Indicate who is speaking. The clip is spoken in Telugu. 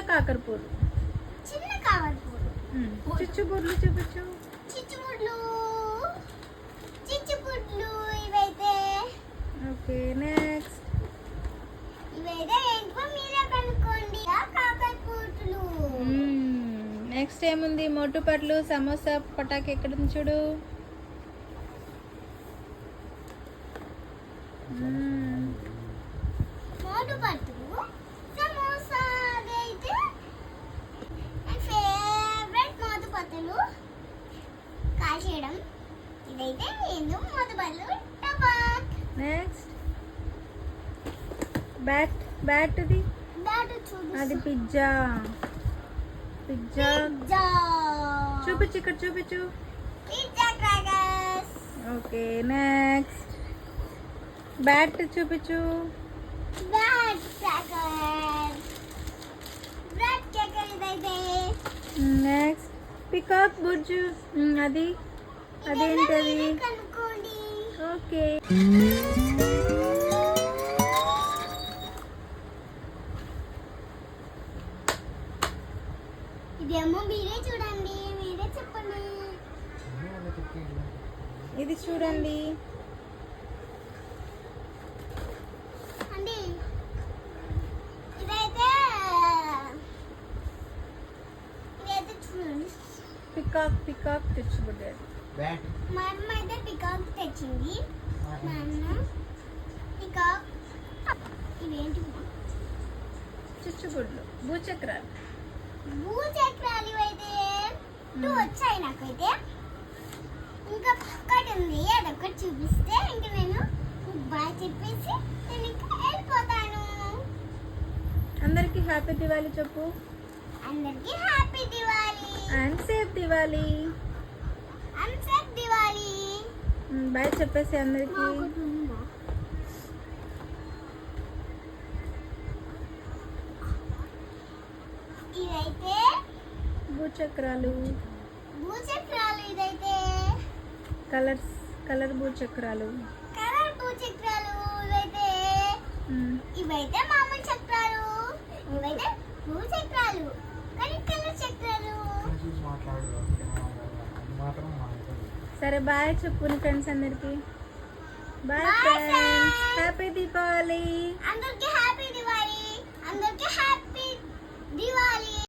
Speaker 1: కాకరపూలు
Speaker 2: చిన్న కావలపూలు
Speaker 1: ఉమ్, చిచ్చుబుర్లు చూపించు.
Speaker 2: ఇవైతే.
Speaker 1: Okay next.
Speaker 2: ఇవైతే ఏంటో మీరే కనుక్కోండి. కాకరపూట్లు
Speaker 1: నెక్స్ట్ ఏముంది? మొట్టు పట్లు సమోసా పటాకి ఎక్కడ చూడు.
Speaker 2: ఇదైతే
Speaker 1: నెక్స్ట్ బ్యాట్ బ్యాట్ది
Speaker 2: దాటు చూడు
Speaker 1: అది పిజ్జా. పిజ్జా.
Speaker 2: పిజ్జా.
Speaker 1: చూపించు ఇక్కడ చూపించు.
Speaker 2: Pizza crackers
Speaker 1: okay next bat చూపించు.
Speaker 2: బ్రెడ్ క్రాకర్ ఇదైతే.
Speaker 1: నెక్స్ట్ పికాక్ బుర్జు మ్మ్, అది? అదేంటది? ఓకే.
Speaker 2: ఇదేమో మీరే చూడండి మీరే చెప్పండి.
Speaker 1: ఇది చూడండి
Speaker 2: అండి ఇదైతే ఇదైతే చూడండి
Speaker 1: పికాక్ పికాక్ తెచ్చుబడ్డాడు
Speaker 2: మా అమ్మ అయితే పికాక్ తెచ్చింది. మా అన్న పికాక్ ఇవేంటి
Speaker 1: చిచ్చుబుడ్లు భూచక్రాలు.
Speaker 2: భూచక్రాలు ఇవైతే టూ వచ్చాయి నాకైతే. ఇంకా ఒక్కటి ఉంది. అదొక్కటి చూపిస్తే ఇంక నేను బాగా చెప్పేసి నేను ఇంకా వెళ్ళిపోతాను.
Speaker 1: అందరికి హ్యాపీ దివాళీ చెప్పు.
Speaker 2: అందరికీ happy Diwali
Speaker 1: and safe Diwali bye చెప్పేసి అందరికి.
Speaker 2: ఇదైతే
Speaker 1: భూచక్రాలు.
Speaker 2: భూచక్రాలు ఇదైతే.
Speaker 1: కలర్స్ కలర్ భూచక్రాలు.
Speaker 2: కలర్ భూచక్రాలు ఇవైతే
Speaker 1: మ్మ్.
Speaker 2: ఇవైతే మామూలు
Speaker 1: సరే బాయ్ చెప్పు నీ ఫ్రెండ్స్ అందరికి bye
Speaker 2: Bye,
Speaker 1: friends
Speaker 2: friends.
Speaker 1: Happy Deepavali
Speaker 2: అందరికీ